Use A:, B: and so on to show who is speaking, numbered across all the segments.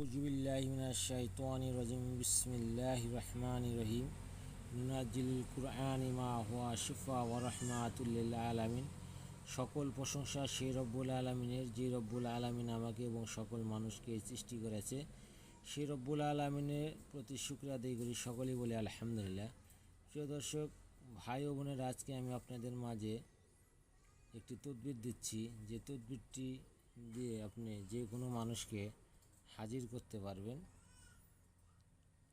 A: উজবিল্লাহিনাশাইতানিরাজিম বিসমিল্লাহি রহমান রহিম নুনাজিল কুরআন মা হুয়া শিফা ওয়া রাহমাতুল্লিল আলামিন সকল প্রশংসা সেই রব্বুল আলমিনের, যে রব্বুল আলমিন আমাকে এবং সকল মানুষকে সৃষ্টি করেছে। সেই রব্বুল আলমিনের প্রতি শুক্রিয়াদায়ী করি সকলেই বলে আলহামদুলিল্লাহ। প্রিয় দর্শক, ভাই ও বোনের, আজকে আমি আপনাদের মাঝে একটি তদবির দিচ্ছি। যে তদবিরটি দিয়ে আপনি যে কোনো মানুষকে হাজির করতে পারবেন।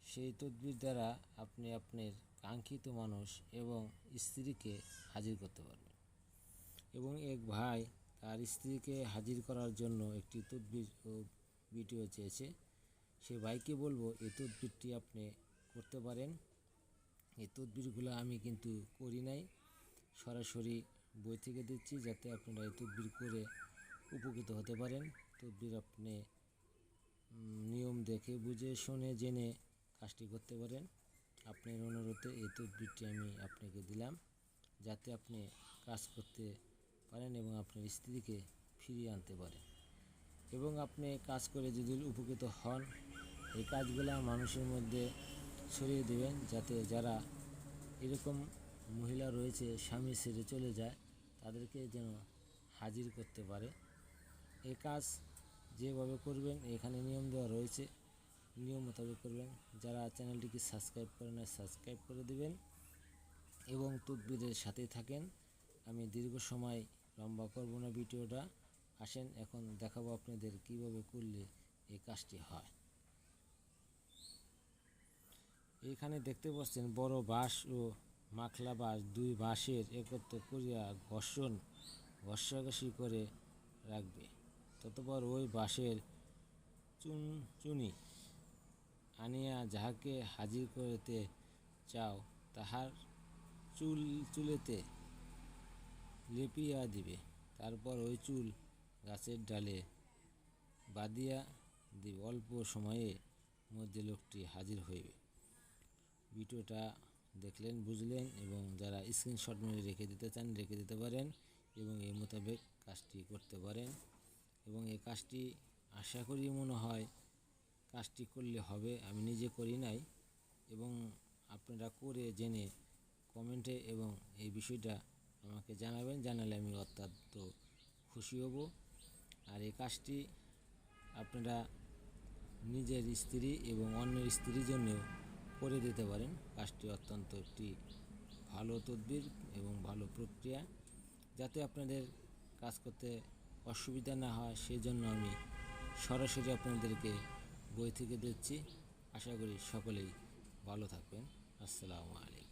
A: সেই তদবির দ্বারা আপনি আপনার কাঙ্ক্ষিত মানুষ এবং স্ত্রীকে হাজির করতে পারবেন। এবং এক ভাই তার স্ত্রীকে হাজির করার জন্য একটি তদবির ভিডিও চেয়েছে। সে ভাইকে বলব, এই তদবিরটি আপনি করতে পারেন। এই তদবিরগুলো আমি কিন্তু করি নাই। সরাসরি বই থেকে দিচ্ছি যাতে আপনারা এই তদবির করে উপকৃত হতে পারেন। তদবির আপনি নিয়ম দেখে বুঝে, শুনে, জেনে কাজটি করতে পারেন। আপনার অনুরোধে এই তদবিরটি আমি আপনাকে দিলাম, যাতে আপনি কাজ করতে পারেন এবং আপনার স্ত্রীকে ফিরিয়ে আনতে পারেন। এবং আপনি কাজ করে যদি উপকৃত হন, এই কাজগুলো মানুষের মধ্যে ছড়িয়ে দেবেন, যাতে যারা এরকম মহিলা রয়েছে, স্বামী ছেড়ে চলে যায়, তাদেরকে যেন হাজির করতে পারে। এ কাজ যেভাবে করবেন, এখানে নিয়ম দেওয়া রয়েছে। নিয়ম মোতাবেক করবেন। যারা চ্যানেলটিকে সাবস্ক্রাইব করে না সাবস্ক্রাইব করে দেবেন এবং তদবিরের সাথেই থাকেন। আমি দীর্ঘ সময় লম্বা করব না ভিডিওটা। আসেন, এখন দেখাবো আপনাদের কীভাবে করলে এই কাজটি হয়। এখানে দেখতে পাচ্ছেন, বড় বাঁশ ও মাখলা বাঁশ দুই বাঁশের একত্র করিয়া ঘর্ষণ ঘষাঘষি করে রাখবে। ততপর ওই বাঁশের চুন, চুনি আনিয়া যাহাকে হাজির করিতে চাও, তাহার চুল, চুলেতে লেপিয়া দিবে। তারপর ওই চুল গাছের ডালে বাঁধিয়া দিবে। অল্প সময়ে মধ্যে লোকটি হাজির হইবে। ভিডিওটা দেখলেন, বুঝলেন এবং যারা স্ক্রিনশট মেরে রেখে দিতে চান, রেখে দিতে পারেন এবং এই মোতাবেক কাজটি করতে পারেন। এবং এই কাজটি আশা করি মনে হয় কাজটি করলে হবে, আমি নিজে করি নাই। এবং আপনারা করে জেনে কমেন্টে এবং এই বিষয়টা আমাকে জানাবেন, জানালে আমি অত্যন্ত খুশি হব। আর এই কাজটি আপনারা নিজের স্ত্রী এবং অন্য স্ত্রীর জন্যও করে দিতে পারেন। কাজটি অত্যন্ত একটি ভালো তদবির এবং ভালো প্রক্রিয়া। যাতে আপনাদের কাজ করতে অসুবিধা না হয়, সেজন্য আমি সরাসরি আপনাদেরকে বই থেকে দিচ্ছি আশা করি সকলেই ভালো থাকবেন। আসসালামু আলাইকুম।